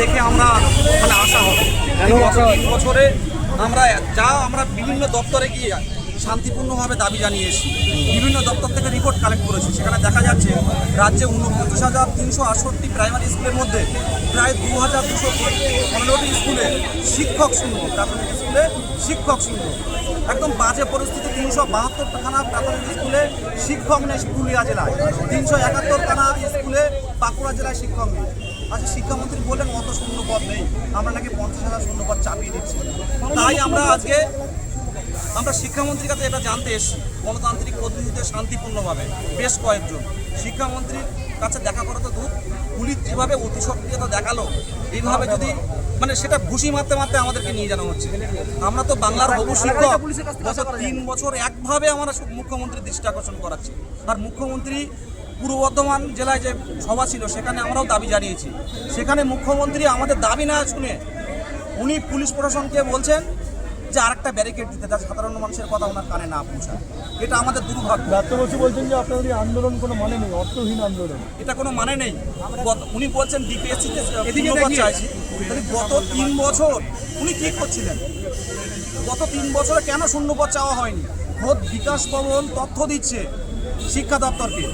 দেখে আমরা মানে আশা হবে। বছরে আমরা যা আমরা বিভিন্ন দপ্তরে গিয়ে শান্তিপূর্ণভাবে দাবি জানিয়ে এসেছি। বিভিন্ন দপ্তর থেকে রিপোর্ট কালেক্ট করেছি। সেখানে দেখা যাচ্ছে রাজ্যে উনপঞ্চাশ হাজার তিনশো আটষট্টি প্রাইমারি স্কুলের মধ্যে প্রায় দু হাজার দুশো পনেরোটি স্কুলে শিক্ষক শূন্য প্রাথমিক স্কুলে শিক্ষক শূন্য। একদম বাজে পরিস্থিতি তিনশো বাহাত্তর খানা প্রাথমিক স্কুলে শিক্ষক নেই পুরুলিয়া জেলায়। তিনশো একাত্তর খানা স্কুলে বাঁকুড়া জেলায় শিক্ষক নেই আচ্ছা শিক্ষামন্ত্রী বললেন অত শূন্য পদ নেই। আমরা নাকি পঞ্চাশ হাজার শূন্য পদ চাপিয়ে দিচ্ছি। তাই আমরা আজকে আমরা শিক্ষামন্ত্রীর কাছে এটা জানতে এসেছি। গণতান্ত্রিক পদ্ধতিতে শান্তিপূর্ণভাবে বেশ কয়েকজন। শিক্ষামন্ত্রীর কাছে দেখা করা তো দূর। পুলিশ যেভাবে অতি সক্রিয়তা দেখাল এইভাবে যদি মানে সেটা ঘুষি মারতে মারতে আমাদেরকে নিয়ে জানা হচ্ছে। আমরা তো বাংলার হবু শিক্ষক। তিন বছর একভাবে আমরা মুখ্যমন্ত্রীর দৃষ্টি আকর্ষণ করাচ্ছি। আর মুখ্যমন্ত্রী পূর্ব বর্ধমান জেলায় যে সভা ছিল সেখানে আমরাও দাবি জানিয়েছি। সেখানে মুখ্যমন্ত্রী আমাদের দাবি না শুনে উনি পুলিশ প্রশাসনকে বলছেন যে আরেকটা ব্যারিকেড দিতে তার সাধারণ মানুষের কথা ওনার কানে না পৌঁছায়। এটা আমাদের দুর্ভাগ্য। ব্যর্থ বসু বলছেন যে আপনাদের আন্দোলন কোনো মানে নেই অর্থহীন আন্দোলন। এটা কোনো মানে নেই। উনি বলছেন ডিপিএসসিতে চাইছি। গত তিন বছর উনি কি করছিলেন? গত তিন বছরে কেন শূন্যপদ চাওয়া হয়নি? খোদ বিকাশ ভবন তথ্য দিচ্ছে শিক্ষা দপ্তরকে।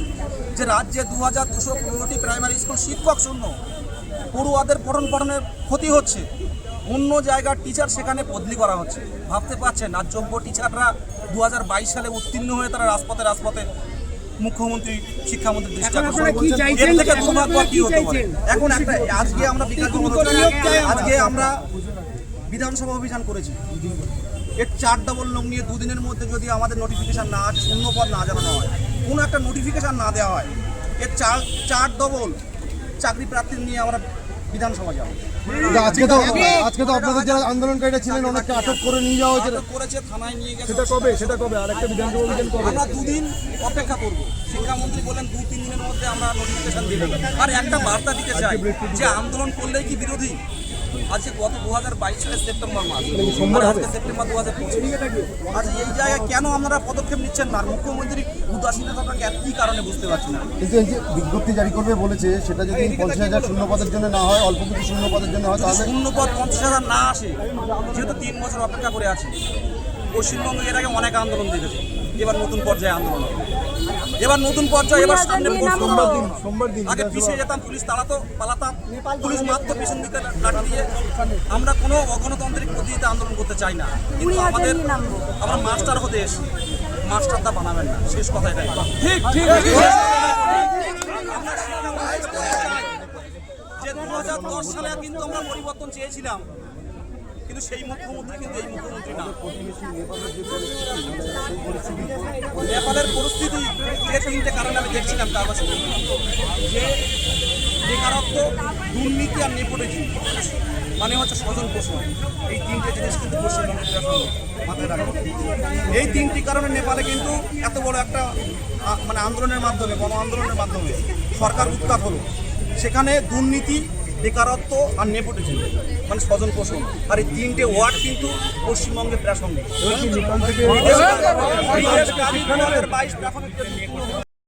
যে রাজ্যে দু হাজার দুশো পনেরোটি প্রাইমারি স্কুল শিক্ষক শূন্য পড়ুয়াদের পঠন পঠনের ক্ষতি হচ্ছে অন্য জায়গার টিচার সেখানে বদলি করা হচ্ছে ভাবতে পারছেন আর যোগ্য টিচাররা দু হাজার বাইশ সালে উত্তীর্ণ হয়ে তারা রাজপথে রাজপথে মুখ্যমন্ত্রী শিক্ষামন্ত্রী দৃষ্টি এখন আকর্ষণ আপনারা কি করছেন। চাইছেন? এর থেকে দুর্ভাগ্য কি কি হতে পারে? এখন একটা আজকে আমরা। আজকে আমরা বিধানসভা অভিযান করেছি এর চার ডবল লোক নিয়ে দুদিনের মধ্যে যদি আমাদের নোটিফিকেশন না শূন্য পদ না জানানো হয় কোনো একটা নোটিফিকেশন না দেওয়া হয়। এর চার চার ডবল চাকরি প্রার্থী নিয়ে আমরা বিধানসভা যাব। আজকে তো আজকে তো আপনাদের যারা আন্দোলনকারীরা ছিলেন অনেককে আটক করে নিয়ে যাওয়া হয়েছে। করেছে থানায় নিয়ে গেছে। সেটা কবে? সেটা কবে? আরেকটা বিধানসভা অভিযান কবে? আমরা দুদিন অপেক্ষা করব। শিক্ষামন্ত্রী বলেন দু তিন দিনের মধ্যে আমরা নোটিফিকেশন দেব। আর একটা বার্তা দিতে চাই যে আন্দোলন করলেই কি বিরোধী? আজকে গত দু হাজার বাইশ সালের সেপ্টেম্বর মাস। আর আজকে সেপ্টেম্বর দু হাজার পঁচিশ। আচ্ছা এই জায়গায় কেন আপনারা পদক্ষেপ নিচ্ছেন না? মুখ্যমন্ত্রী উদাসীনতাটা কি কারণে বুঝতে পারছি না? কিন্তু এই যে বিজ্ঞপ্তি জারি করবে বলেছে সেটা যদি পঞ্চাশ হাজার শূন্য পদের জন্য না হয় অল্প কিছু শূন্য পদের জন্য হয় তাহলে শূন্য পদ পঞ্চাশ হাজার না আসে যেহেতু তিন বছর অপেক্ষা করে আছে। পশ্চিমবঙ্গে এর আগে অনেক আন্দোলন দেখেছে। এবার নতুন পর্যায়ে আন্দোলন হবে। এবার নতুন পর্যায়ে এবার সামনে সোমবার দিন সোমবার দিন আগে পিছিয়ে যেতাম পুলিশ তাড়াতো পালাতাম পুলিশ মাত্র পিছন দিকে লাঠি দিয়ে। আমরা কোনো অগণতান্ত্রিক পদ্ধতিতে আন্দোলন করতে চাই না। কিন্তু আমাদের আমরা মাস্টার হতে এসেছি। মাস্টারটা বানাবেন না। শেষ কথা এটাই ঠিক ঠিক যে দু হাজার দশ সালে কিন্তু আমরা পরিবর্তন চেয়েছিলাম। কিন্তু সেই মুখ্যমন্ত্রী কিন্তু এই মুখ্যমন্ত্রী না। নেপালের পরিস্থিতি যে তিনটে কারণে আমি দেখছিলাম কাগজে যে বেকারত্ব, দুর্নীতি আর নেপোটিজম মানে হচ্ছে স্বজন পোষণ। এই তিনটে জিনিস কিন্তু পশ্চিমবঙ্গের মাথায় এই তিনটি কারণে নেপালে কিন্তু এত বড় একটা মানে আন্দোলনের মাধ্যমে গণ আন্দোলনের মাধ্যমে সরকার উৎখাত হলো। সেখানে দুর্নীতি বেকারত্ব আর নেপোটিজম মানে স্বজন পোষণ। আর এই তিনটে ওয়ার্ড কিন্তু পশ্চিমবঙ্গে প্রাসঙ্গিক। বাইশ প্রাথমিক